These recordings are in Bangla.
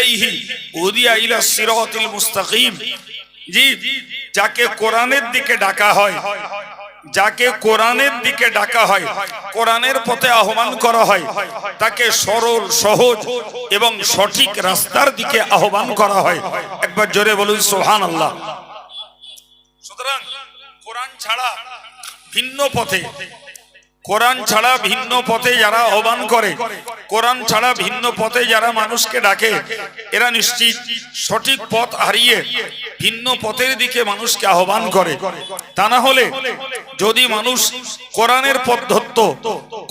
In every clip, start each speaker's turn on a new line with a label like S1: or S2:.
S1: ইলাইহি উদিয়া ইলা সিরাতিল মুস্তাকিম। জি, যাকে কোরআনের দিকে ডাকা হয়, যাকে কোরআনের দিকে ডাকা হয়, কোরআনের পথে আহ্বান করা হয়, তাকে সরল, সহজ এবং সঠিক রাস্তার দিকে আহ্বান করা হয়। একবার জোরে বলুন সোহান আল্লাহ সুতরাং কোরআন ছাড়া ভিন্ন পথে কোরআন ছাড়া ভিন্ন পথে যারা আহ্বান করে, কোরআন ছাড়া ভিন্ন পথে যারা মানুষকে ডাকে, এরা নিশ্চিত সঠিক পথ হারিয়ে ভিন্ন পথের দিকে মানুষকে আহ্বান করে। তা না হলে যদি মানুষ কোরআনের পথ ধরত,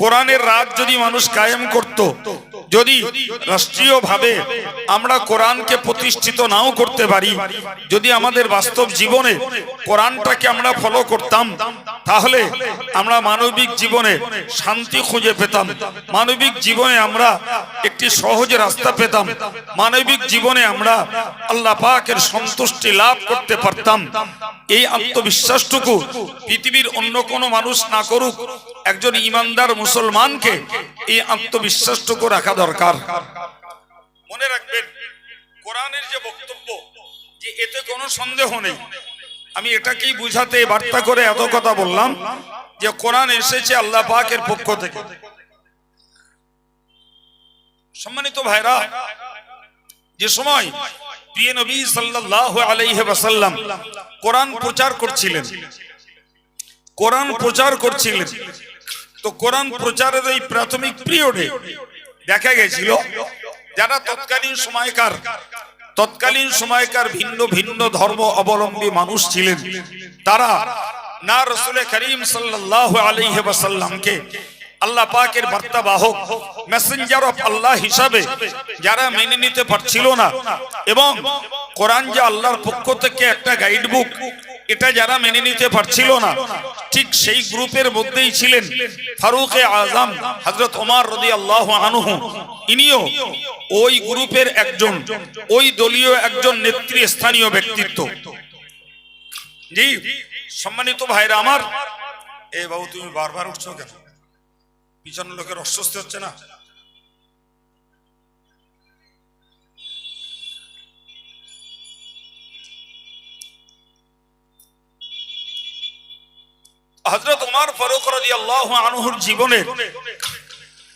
S1: কোরআনের রাত যদি মানুষ কায়েম করত যদি রাষ্ট্রীয়ভাবে আমরা কোরআনকে প্রতিষ্ঠিত নাও করতে পারি, যদি আমাদের বাস্তব জীবনে কোরআনটাকে আমরা ফলো করতাম, তাহলে আমরা মানবিক জীবনে শান্তি খুঁজে পেতাম, মানবিক জীবনে আমরা একটি সহজ রাস্তা পেতাম, মানবিক জীবনে আমরা আল্লাহ পাকের সন্তুষ্টি লাভ করতে পারতাম। এই আত্মবিশ্বাসটুকু পৃথিবীর অন্য কোনো মানুষ না করুক, একজন ইমানদার মুসলমানকে এই আত্মবিশ্বাসটুকু রাখা দরকার। মনে রাখবেন, কোরআনের যে বক্তব্য, যে এতে কোনো সন্দেহ নেই। আমি এটাকেই বুঝাতে বার্তা করে এত কথা বললাম যে কোরআন এসেছে আল্লাহ পাকের পক্ষ থেকে। সম্মানিত ভাইরা, যে সময় প্রিয় নবী সাল্লাল্লাহু আলাইহি ওয়াসাল্লাম কোরআন প্রচার করছিলেন, কোরআন প্রচার করছিলেন, তো কোরআন প্রচারের এই প্রাথমিক পিরিয়ডে দেখা গেছিল, যারা তৎকালীন সময়কার তৎকালীন সময়কার ভিন্ন ভিন্ন ধর্ম অবলম্বী মানুষ ছিলেন, তারা না রসুলের করিম সাল্লাল্লাহু আলাইহি ওয়াসাল্লামকে আল্লাহ পাকের বার্তা বাহক মেসেঞ্জার অফ আল্লাহ হিসাবে যারা মেনে নিতে পারছিল না এবং কোরআন যে আল্লাহর পক্ষ থেকে একটা গাইড বুক এটা যারা মেনে নিতে পারছিল না, ঠিক সেই গ্রুপের মধ্যেই ছিলেন ফারুকে আজম হজরত ওমর রদি আল্লাহ আনহু। ইনিও ওই গ্রুপের একজন, ওই দলীয় একজন নেত্রী স্থানীয় ব্যক্তিত্ব। জি, সম্মানিত ভাইরা আমার। এ বাবু, তুমি বারবার উঠছো কেন? পিছনের লোকের অস্বস্তি হচ্ছে না? হজরত উমার ফারুক রাদিয়াল্লাহু আনহুর জীবনের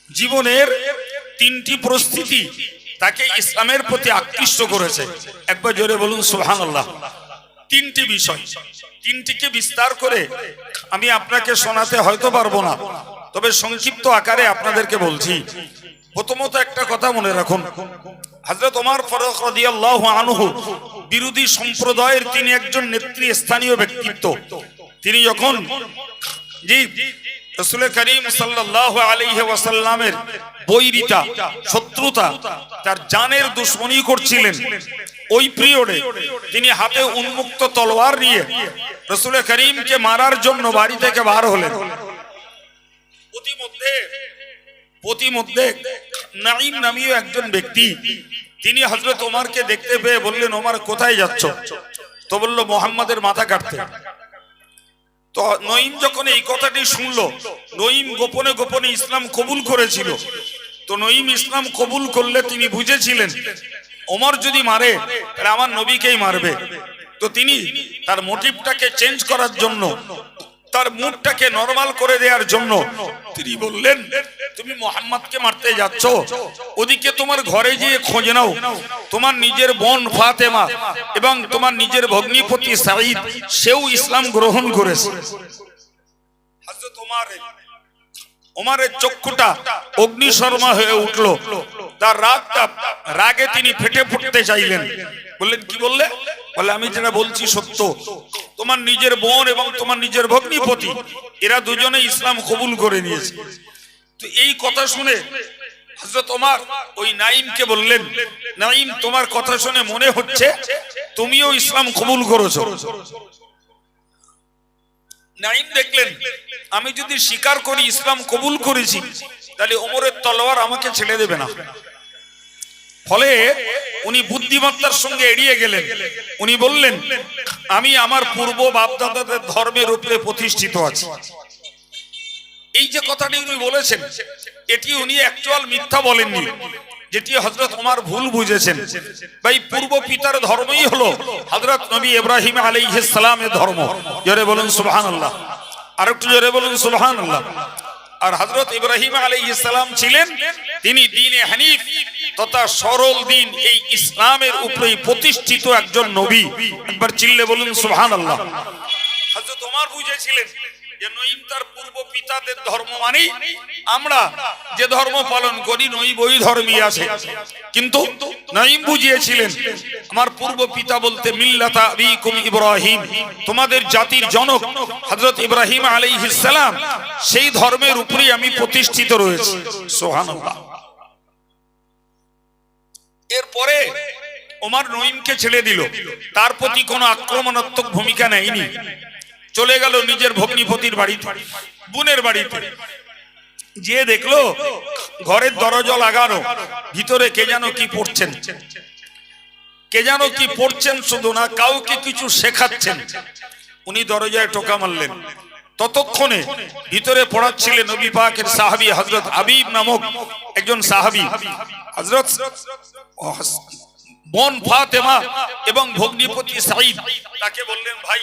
S1: জীবনের তিনটি পরিস্থিতি তাকে ইসলামের প্রতি আকৃষ্ট করেছে। একবার জোরে বলুন, সুবহানাল্লাহ। তিনটি বিষয়। তিনটিকে বিস্তার করে আমি আপনাকে শোনাতে হয়তো পারব না, তবে সংক্ষিপ্ত আকারে আপনাদেরকে বলছি। প্রথমত একটা কথা মনে রাখুন। হজরত ওমর ফারুক রাদিয়াল্লাহু আনহু বিরোধী সম্প্রদায়ের তিনি একজন নেত্রী স্থানীয় ব্যক্তিত্ব। তিনি যখন জি রসুল করিম সাল্লাল্লাহু আলাইহি ওয়াসাল্লামের বৈরিতা, শত্রুতা, তার জানের দুশ্মনী করছিলেন, ওই পিরিয়ডে তিনি হাতে উন্মুক্ত তলোয়ার নিয়ে রসুল করিমকে মারার জন্য বাড়ি থেকে বার হলেন। প্রতিমধ্যে প্রতিমধ্যে নাইম নামীয় একজন ব্যক্তি, তিনি হজরত ওমারকে দেখতে পেয়ে বললেন, ওমার, কোথায় যাচ্ছ? তো বলল, মোহাম্মদের মাথা কাটতে। তো নঈম যখন এই কথাটি শুনলো, নঈম গোপনে গোপনে ইসলাম কবুল করেছিল। তো নঈম ইসলাম কবুল করলে তিনি বুঝেছিলেন, ওমর যদি মারে, তাহলে আমার নবীকেই মারবে। তো তিনি তার মোটিভটাকে চেঞ্জ করার জন্য তার মুডটাকে নরমাল করে দেওয়ার জন্য। তিনি বললেন, তুমি মোহাম্মদকে মারতে যাচ্ছ। ওদিকে তোমার ঘরে গিয়ে খোঁজ নাও। তোমার নিজের বোন ফাতেমা এবং তোমার নিজের ভগ্নিপতি সাঈদ, সেও ইসলাম গ্রহণ করেছে। ওমরের চক্ষুটা অগ্নিশর্মা হয়ে উঠল। তার রাগটা, রাগে তিনি ফেটে ফুটতে চাইলেন। বললেন, কি বললে? বলে, আমি যেটা বলছি সত্য। তোমার নিজের বোন এবং তোমার নিজের ভগ্নিপতি, এরা দুজনে ইসলাম কবুল করে নিয়েছে। তো এই কথা শুনে ওমর ওই নাইমকে বললেন নাইম তোমার কথা শুনে মনে হচ্ছে তুমিও ইসলাম কবুল করেছ। নাইম দেখলেন, আমি যদি স্বীকার করি ইসলাম কবুল করেছি, তাহলে ওমরের তলোয়ার আমাকে ছেড়ে দেবে না। ফলে উনি বুদ্ধিমত্তার সঙ্গে এড়িয়ে গেলেন। উনি বললেন, আমি আমার পূর্ব বাপদাদাদের ধর্মের উপরে প্রতিষ্ঠিত আছি। এই যে কথাটি উনি বলেছেন, এটি উনি অ্যাকচুয়াল মিথ্যা বলেননি, যেটি হজরত ওমার ভুল বুঝেছেন। ভাই, পূর্ব পিতার ধর্মই হলো হজরত নবী ইব্রাহিম আলাইহিস সালামের ধর্ম। জোরে বলুন সুবহানাল্লাহ। আর একটু জোরে বলুন সুবহানাল্লাহ। আর হজরত ইব্রাহিম আলী ইসলাম ছিলেন, তিনি দিনে হানিফ তথা সরল দিন এই ইসলামের উপরেই প্রতিষ্ঠিত একজন নবী। একবার চিল্লে বলুন, সুবহানাল্লাহ। হজরত তোমার বুঝেছিলেন যে নঈম তার পূর্ব পিতাদের ধর্ম মানি আমরা যে ধর্ম পালন করি, নই বই ধর্মী আছে। কিন্তু নঈম বুঝিয়েছিলেন, আমার পূর্ব পিতা বলতে মিল্লাতা আবিকুম ইব্রাহিম, তোমাদের জাতির জনক হযরত ইব্রাহিম আলাইহিস সালাম, সেই ধর্মের উপরেই আমি প্রতিষ্ঠিত রয়েছি। সুবহানাল্লাহ। এরপরে ওমর নঈমকে ছেড়ে দিল। তার প্রতি কোনো আক্রমণাত্মক ভূমিকা নেয়নি। চলে গেল নিজের ভগ্নিপতির বাড়িতে বোনের বাড়িতে। যে দেখল, ঘরের দরজা লাগানো, ভিতরে কে যেন কি পড়ছেন। কে যেন কি পড়ছেন শুধু না, কাউকে কিছু শেখাচ্ছেন। উনি দরজায় টোকা মারলেন। ততক্ষণে ভিতরে পড়াচ্ছিলেন নবী পাকের সাহাবী হযরত হাবিব নামক একজন সাহাবী। হযরত বোন ফাতেমা এবং ভগ্নিপতি সাঈদ, তাকে বললেন, ভাই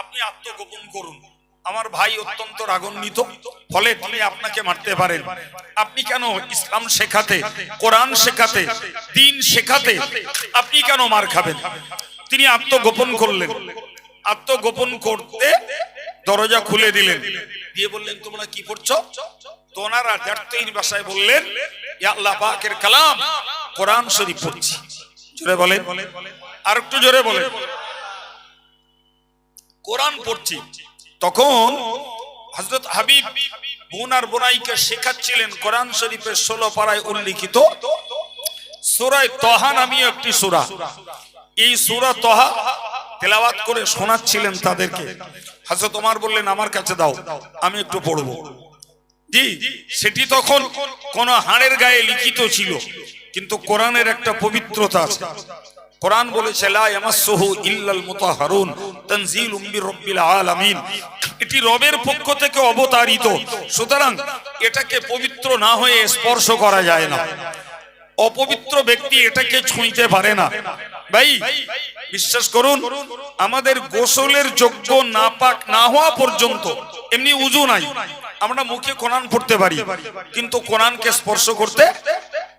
S1: আপনি আত্মগোপন করুন। আমার ভাই অত্যন্ত রাগান্বিত, ফলে তিনি আপনাকে মারতে পারেন। আপনি কেন ইসলাম শেখাতে, কোরআন শেখাতে, দিন শেখাতে, আপনি কেন মার খাবেন? তিনি আত্মগোপন করলেন। আত্মগোপন করতে দরজা খুলে দিলেন। দিয়ে বললেন, তোমরা কি পড়ছো? তো ওনারা জাতীয় ভাষায় বললেন আল্লাহ পাকের কালাম, কোরআন শরীফ পড়ছি। জোরে বলেন। আর একটু জোরে বলেন। কোরআন পড়ছি, তখন হজরত হাবিব বোন আর বোনাইকে শেখাচ্ছিলেন কোরআন শরীফের ষোলো পাড়ায় উল্লিখিত সুরায় তহা নামীয় একটি সুরা। এই সুরা তহা তেলাওয়াত করে শোনাচ্ছিলেন তাদেরকে। হাজরত তোমার বললেন, আমার কাছে দাও, আমি একটু পড়ব। জি, সেটি তখন কোন হাড়ের গায়ে লিখিত ছিল, কিন্তু কোরআনের একটা পবিত্রতা আছে। কোরআন বলেছে, লা ইয়ামাসসুহু ইল্লাল মুতাহহারুন আলামিন। এটি রবের পক্ষ থেকে অবতারিত। সুতরাং এটাকে পবিত্র না হয়ে স্পর্শ করা যায় না। অপবিত্র ব্যক্তি এটাকে ছুঁইতে পারে না। ভাই, বিশ্বাস করুন, আমাদের গোসলের যোগ্য না পাক না হওয়া পর্যন্ত এমনি উজু নাই। আমরা মুখে কোরআন পড়তে পারি, কিন্তু কোরআনকে স্পর্শ করতে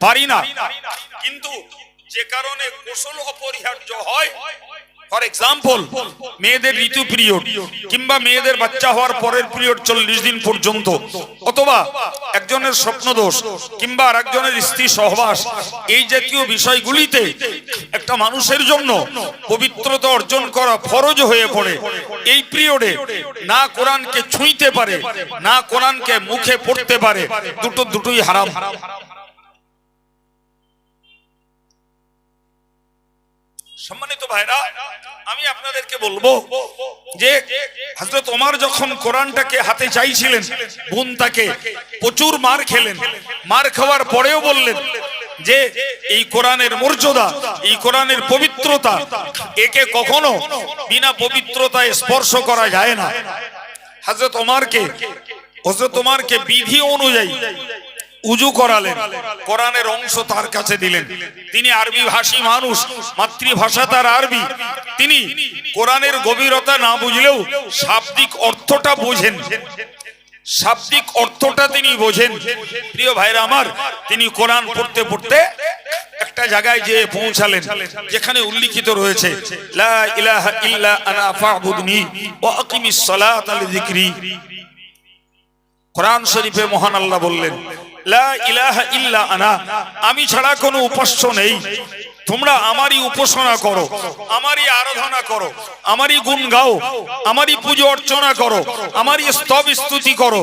S1: পারি না। কিন্তু যে কারণে গোসল অপরিহার্য হয়। ফর এক্সাম্পল মেয়েদের ঋতু পিরিয়ড কিংবা মেয়েদের বাচ্চা হওয়ার পরের পিরিয়ড চল্লিশ দিন পর্যন্ত। অথবা একজনের স্বপ্ন দোষ কিংবা আর একজনের স্ত্রী সহবাস। এই জাতীয় বিষয়গুলিতে একটা মানুষের জন্য পবিত্রতা অর্জন করা ফরজ হয়ে পড়ে। এই পিরিয়ডে না কোরআনকে ছুঁইতে পারে, না কোরআনকে মুখে পড়তে পারে। দুটো দুটোই হারাম। সম্মানিত ভাইরা, আমি আপনাদেরকে বলব যে হজরত ওমর যখন কোরআনটাকে হাতে চাইছিলেন, বোন তাকে প্রচুর মার খেলেন। মার খাওয়ার পরেও বললেন যে, এই কোরআনের মর্যাদা, এই কোরআনের পবিত্রতা, একে কখনো বিনা পবিত্রতায় স্পর্শ করা যায় না। হজরত ওমরকে হজরত ওমরকে বিধি অনুযায়ী উজু করালেন। কোরআনের অংশ তার কাছে দিলেন। তিনি আরবি ভাষী মানুষ মাতৃভাষা তার আরবি। তিনি কোরআনের গভীরতা না বুঝলেও শাব্দিক অর্থটা বোঝেন। শাব্দিক অর্থটা তিনি বোঝেন। প্রিয় ভাইরা আমার তিনি কোরআন পড়তে পড়তে একটা জায়গায় যে পৌঁছালেন যেখানে উল্লিখিত রয়েছে লা ইলাহা ইল্লা আনা ফা'বুদনি ওয়া আকিমিস সালাতা লিযিকরি কোরআন শরীফে মহান আল্লাহ বললেন আমি ছাড়া কোনো উপাস্য নেই। তোমরা আমারই উপাসনা করো, আমারই আরাধনা করো, আমারই গুণ গাও, আমারই পুজো অর্চনা করো, আমারই স্তব স্তুতি করো,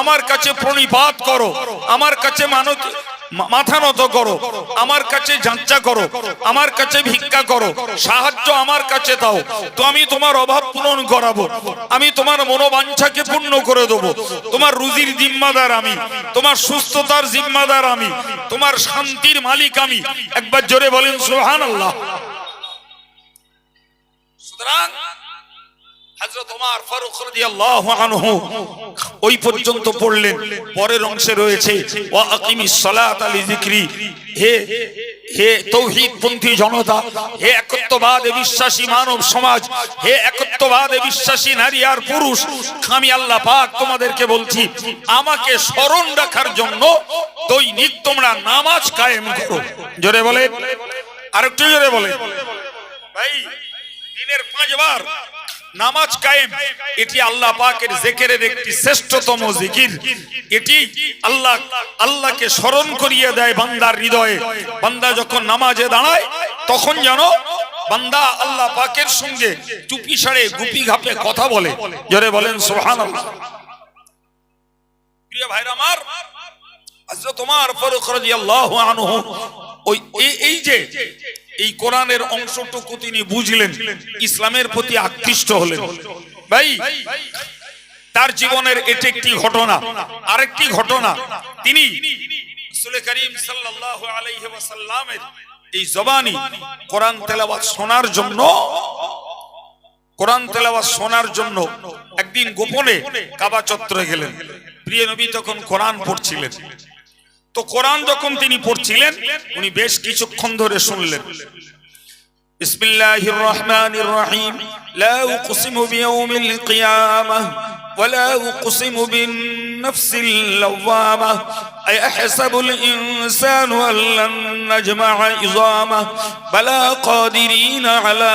S1: আমার কাছে প্রণিপাত করো, আমার কাছে মানত মাথা নত করো। আমার কাছে যাঞ্চা করো। আমার কাছে ভিক্ষা করো। সাহায্য আমার কাছে দাও। তো আমি তোমার অভাব পূরণ করাবো। আমি তোমার মনোবাঞ্ছাকে পূর্ণ করে দেবো। তোমার রুজির জিম্মাদার আমি। তোমার সুস্থতার জিম্মাদার আমি। তোমার শান্তির মালিক আমি। একবার জোরে বলেন সোহান আল্লাহ সুতরাং ওই পর্যন্ত পড়লেন। পরের অংশে রয়েছে লিযিকরি। হে হে জনতা, হে বিশ্বাসী মানব সমাজ, হে বিশ্বাসী নারী আর পুরুষ, আমি আল্লাহ পাক তোমাদেরকে বলছি, আমাকে স্মরণ রাখার জন্য দৈনিক তোমরা নামাজ কায়েম করো। জোরে বলে আরেকটু জোরে বলে ভাই, দিনের পাঁচবার নামাজ কায়েম, এটি আল্লাহ পাকের জেকেরের একটি শ্রেষ্ঠতম জিকির। এটি আল্লাহ, আল্লাহকে স্মরণ করিয়ে দেয় বান্দার হৃদয়ে। বান্দা যখন নামাজে দাঁড়ায়, তখন যেন বান্দা আল্লাহ পাকের সঙ্গে টুপি সারে গুপি ঘাপে কথা বলে। জোরে বলেন, সুবহানাল্লাহ। প্রিয় ভাইরা আমার, হযরত ওমর ফারুক রাদিয়াল্লাহু আনহু, ওই এই যে এই কোরআনের অংশটুকু তিনি বুঝলেন, ইসলামের প্রতি আকৃষ্ট হলেন। ভাই, তার জীবনের এটি একটি ঘটনা, আরেকটি ঘটনা। তিনি করিম সাল্লাল্লাহু আলাইহি এই জবানি কোরআন তেলাওয়াত শোনার জন্য, কোরআন তেলাওয়াত শোনার জন্য একদিন গোপনে কাবা চত্বরে গেলেন। প্রিয় নবী তখন কোরআন পড়ছিলেন। তো কোরআন যখন তিনি পড়ছিলেন উনি বেশ কিছুক্ষণ ধরে শুনলেন বিসমিল্লাহির রহমানির রহিম লা উকসিমু বিয়াউমিল কিয়ামাহ ولا أقسم بالنفس اللوامة أيحسب الإنسان أن لن نجمع عظامه بلى قادرين على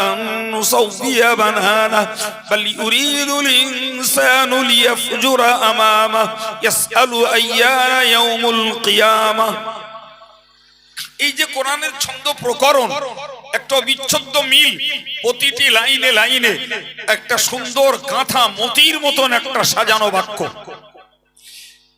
S1: أن نصوي بنانه بل يريد الإنسان ليفجر أمامه يسأل أيان يوم القيامة এই যে কোরআনের ছন্দ প্রকরণ একটা বিচ্ছেদ্য মিল প্রতিটি লাইনে লাইনে একটা সুন্দর কাঁথা মতির মতন একটা সাজানো বাক্য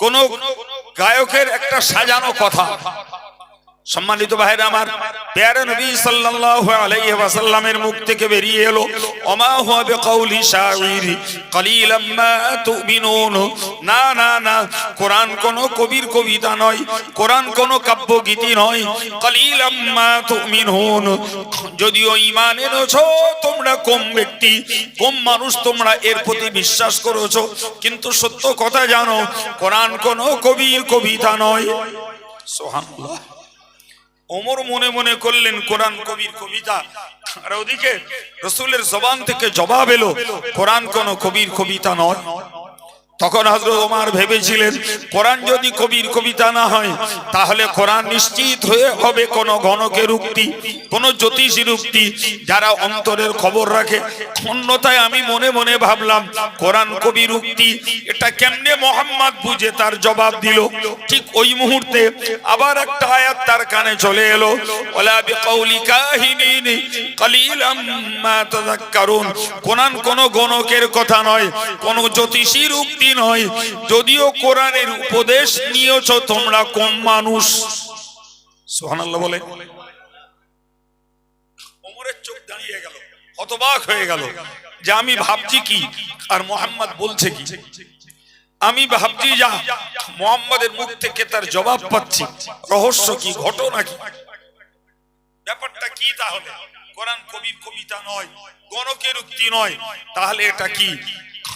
S1: কোন গায়কের একটা সাজানো কথা। সম্মানিত ভাইরা আমার, পেয়ারে নবী সাল্লাল্লাহু আলাইহি ওয়াসাল্লামের মুখ থেকে বেরিয়ে এলো, ওমা হুয়া বিকাউলি শাইর কলিলাম মা তুমিনুন? না না না, কোরআন কোন কবির কবিতা নয়, কোরআন কোন কাব্য গীতি নয়, কলিলাম মা তুমিনুন। যদিও ঈমান এনেছো, তোমরা কম ব্যক্তি, কম মানুষ তোমরা এর প্রতি বিশ্বাস করেছ, কিন্তু সত্য কথা জানো, কোরআন কোন কবির কবিতা নয়। সুবহানাল্লাহ। ওমর মনে মনে করলেন, কোরআন কবির কবিতা। আর ওদিকে রসুলের জবান থেকে জবাব এলো, কোরআন কোন কবির কবিতা নয়। তখন হজরত ওমার ভেবেছিলেন, কোরআন যদি কবির কবিতা না হয়, তাহলে কোরআন নিশ্চিত হয়ে হবে কোন গণকের উক্তি, কোন জ্যোতিষীর উক্তি, যারা অন্তরের খবর রাখে। অন্যথায় আমি মনে মনে ভাবলাম, কোরআন কবির উক্তি, এটা কেমনে মোহাম্মদ বুঝে তার জবাব দিল। ঠিক ওই মুহূর্তে আবার একটা আয়াত তার কানে চলে এলো মা কোরআন কোন গণকের কথা নয়, কোন জ্যোতিষীর উক্তি নয় যদিও কোরআনের উপদেশ নিয়েছো, তোমরা কম মানুষ। সুবহানাল্লাহ বলে। মোহাম্মদের থেকে তার জবাব পাচ্ছি। রহস্য কি ব্যাপারটা কি তাহলে? কবির কবিতা নয়, গণকের উক্তি নয়। তাহলে এটা কি?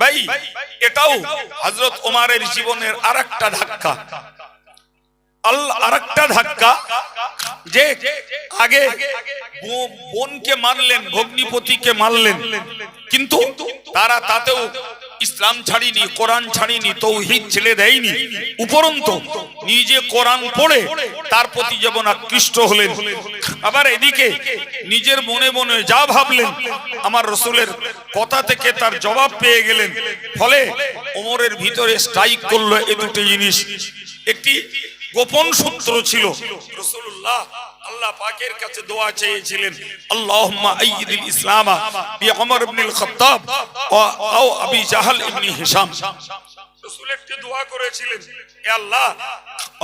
S1: ভাই, এটাও হজরত জীবনের আর একটা ধাক্কা ধাক্কা যে আগে বোনকে ভগ্নিপতিকে কিন্তু তারা তাতেও ইসলাম ছাড়িনি, কোরআন ছাড়িনি, তৌহিদ ছেড়ে দেয়নি। উপরন্তু নিজে কোরআন পড়ে তার প্রতি যেমন আকৃষ্ট হলেন। আবার এদিকে নিজের মনে মনে যা ভাবলেন, আমার রসুলের কথা থেকে তার জবাব পেয়ে গেলেন। ফলে ওমরের ভিতরে স্ট্রাইক করল এ দুটি জিনিস। একটি গোপন সূত্র ছিল রসুল্লাহ আল্লাহ পাকের কাছে দোয়া চেয়েছিলেন, আল্লাহুম্মা আইয়িদিল ইসলামা বি ওমর ইবনুল খাত্তাব আও আবি জাহল ইবনে হিশাম। রাসূল একটি দোয়া করেছিলেন হে আল্লাহ,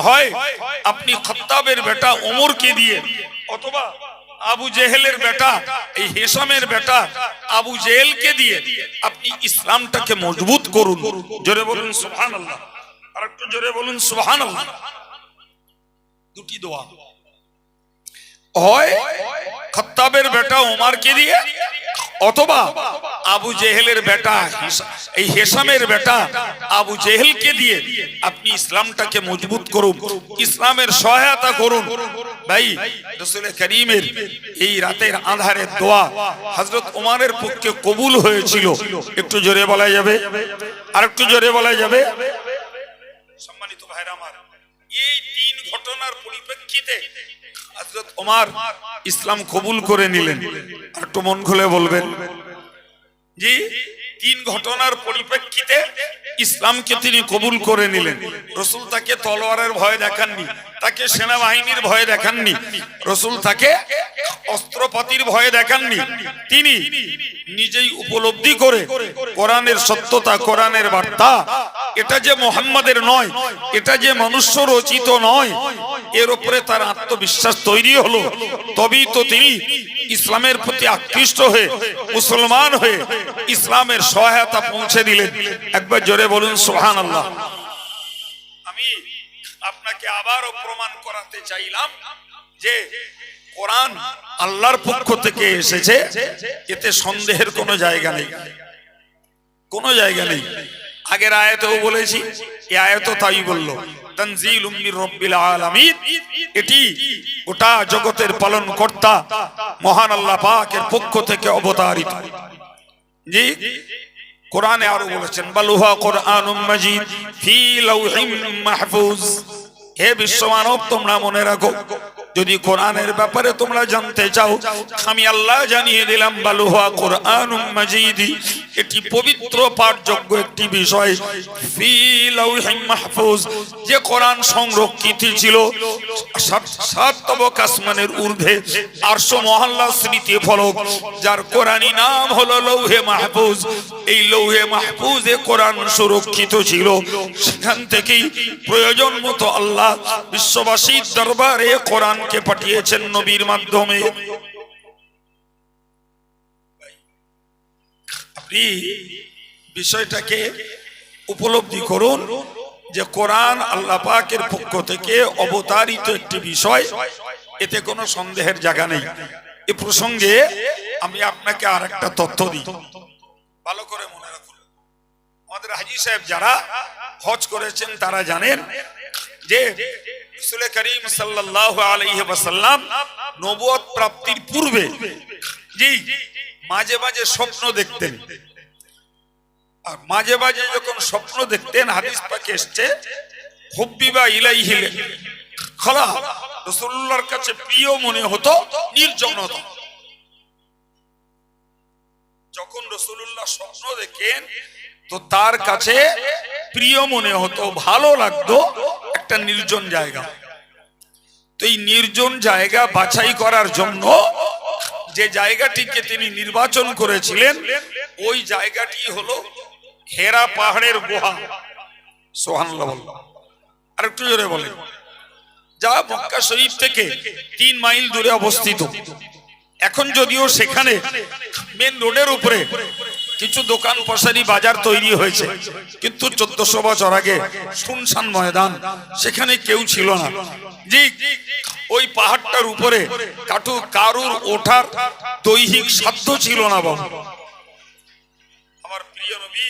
S1: হয় আপনি খাত্তাবের বেটা ওমরকে দিয়ে অথবা আবু জেহেলের বেটা, এই হেসামের বেটা আবু জেহেলকে দিয়ে আপনি ইসলামটাকে মজবুত করুন। জোরে বলুন, সুবহানাল্লাহ। আরেকটু জোরে বলুন, সুবহানাল্লাহ। দুটি দোয়া। হয় খত্তাবের বেটা ওমারকে দিয়ে, অথবা আবু জেহেলের বেটা এই হেসামের বেটা আবু জেহেলকে দিয়ে আপনি ইসলামটাকে মজবুত করুন, ইসলামের সহায়তা করুন। ভাই করিমের এই রাতের আধারের দোয়া হজরত ওমারের পক্ষে কবুল হয়েছিল। একটু জোরে বলা যাবে? আর একটু জোরে বলা যাবে? সম্মানিত ভাইরা আমার এই তিন ঘটনার পরিপ্রেক্ষিতে হযরত ওমর ইসলাম কবুল করে নিলেন। আর একটু মন খুলে বলবেন। জি, তিন ঘটনার পরিপ্রেক্ষিতে ইসলামকে তিনি কবুল করে নিলেন। রসুল তাকে তলোয়ারের ভয় দেখাননি। তাকে সেনাবাহিনীর ভয়ে দেখাননি। রসুল তাকে অস্ত্রপাতির ভয়ে দেখাননি। তিনি নিজেই উপলব্ধি করে কোরআনের সত্যতা, কোরআনের বার্তা, এটা যে মোহাম্মদের নয়, এটা যে মনুষ্য রচিত নয়, এর উপরে তার আত্মবিশ্বাস তৈরি হলো। তবেই তো তিনি ইসলামের প্রতি আকৃষ্ট হয়ে, মুসলমান হয়ে ইসলামের সহায়তা পৌঁছে দিলেন। একবার জোরে বলুন সোহান আল্লাহ আমি আপনাকে আবারও প্রমাণ করাতে চাইলাম যে কোরআন আল্লাহর পক্ষ থেকে এসেছে, এতে সন্দেহের কোনো জায়গা নেই। কোনো জায়গা নেই। আগের আয়াতেও বলেছি এই আয়াতও তাই বলল এটি গোটা জগতের মহান আল্লাহ পক্ষ থেকে জি, কোরআনে আরও বলেছেন বালুহা কোরআনুম মাজিদ মাহফুজ হে বিশ্বমানব, তোমরা মনে রাখো, যদি কোরআনের ব্যাপারে তোমরা জানতে চাও, আমি আল্লাহ জানিয়ে দিলাম, বালুহা কোরআন মাজিদ এটি পবিত্র পাঠযোগ্য একটি বিষয় মাহফুজ। যে কোরআন সংরক্ষিত ছিল, সাত- তবক আসমানের ঊর্ধ্বে আরশো মহল্লা স্মৃতি ফলক, যার কোরআনী নাম হলো লৌহে মাহফুজ। এই লৌহে মাহফুজে কোরআন সুরক্ষিত ছিল। সেখান থেকেই প্রয়োজন মতো আল্লাহ বিশ্ববাসীর দরবারে কোরআনকে পাঠিয়েছেন নবীর মাধ্যমে। আপনি বিষয়টাকে উপলব্ধি করুন যে কোরআন আল্লাহ পাকের পক্ষ থেকে অবতারিত একটি বিষয়। এতে কোনো সন্দেহের জায়গা নেই। এ প্রসঙ্গে আমি আপনাকে আর একটা তথ্য দিই। ভালো করে মনে রাখুন। আমাদের হাজি সাহেব যারা হজ করেছেন, তারা জানেন যে রসুল করিম সাল্লাল্লাহু আলাইহি ওয়াসাল্লাম নবুয়ত প্রাপ্তির পূর্বে জি। মাঝে মাঝে স্বপ্ন দেখতেন। আর মাঝে মাঝে যখন স্বপ্ন দেখতেন, হাদিস পাকে এসছে হুব্বিবা ইলাইহি খলা, রাসূলুল্লাহর কাছে প্রিয় মনে হতো যখন রসুল্লাহ স্বপ্ন দেখেন, তো তার কাছে প্রিয় মনে হতো, ভালো লাগতো, একটা নির্জন জায়গা। তো এই নির্জন জায়গা বাছাই করার জন্য যে জায়গাটিকে তিনি নির্বাচন করেছিলেন, ওই জায়গাটি হলো হেরা পাহাড়ের গুহা। সোহানুল্লাহ আর একটু জোরে বলে যা মক্কা শরীফ থেকে তিন মাইল দূরে অবস্থিত। এখন যদিও সেখানে মেন রোডের উপরে কিছু দোকান পশারি বাজার তৈরি হয়েছে। কিন্তু চোদ্দশো বছর আগে শুনশান ময়দান, সেখানে কেউ ছিল না। ওই পাহাড়টার উপরে কাটু কারুর ওঠার দৈহিক সাধ্য ছিল না বাবু। আমার প্রিয় নবী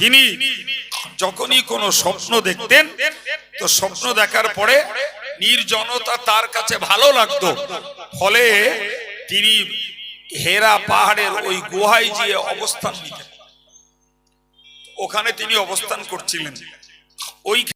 S1: তিনি যখনই কোনো স্বপ্ন দেখতেন, তো স্বপ্ন দেখার পরে নির্জনতা তার কাছে ভালো লাগতো। ফলে তিনি হেরা পাহাড়ের ওই গুহায় গিয়ে অবস্থান নিতেন ওখানে তিনি অবস্থান করছিলেন। ওই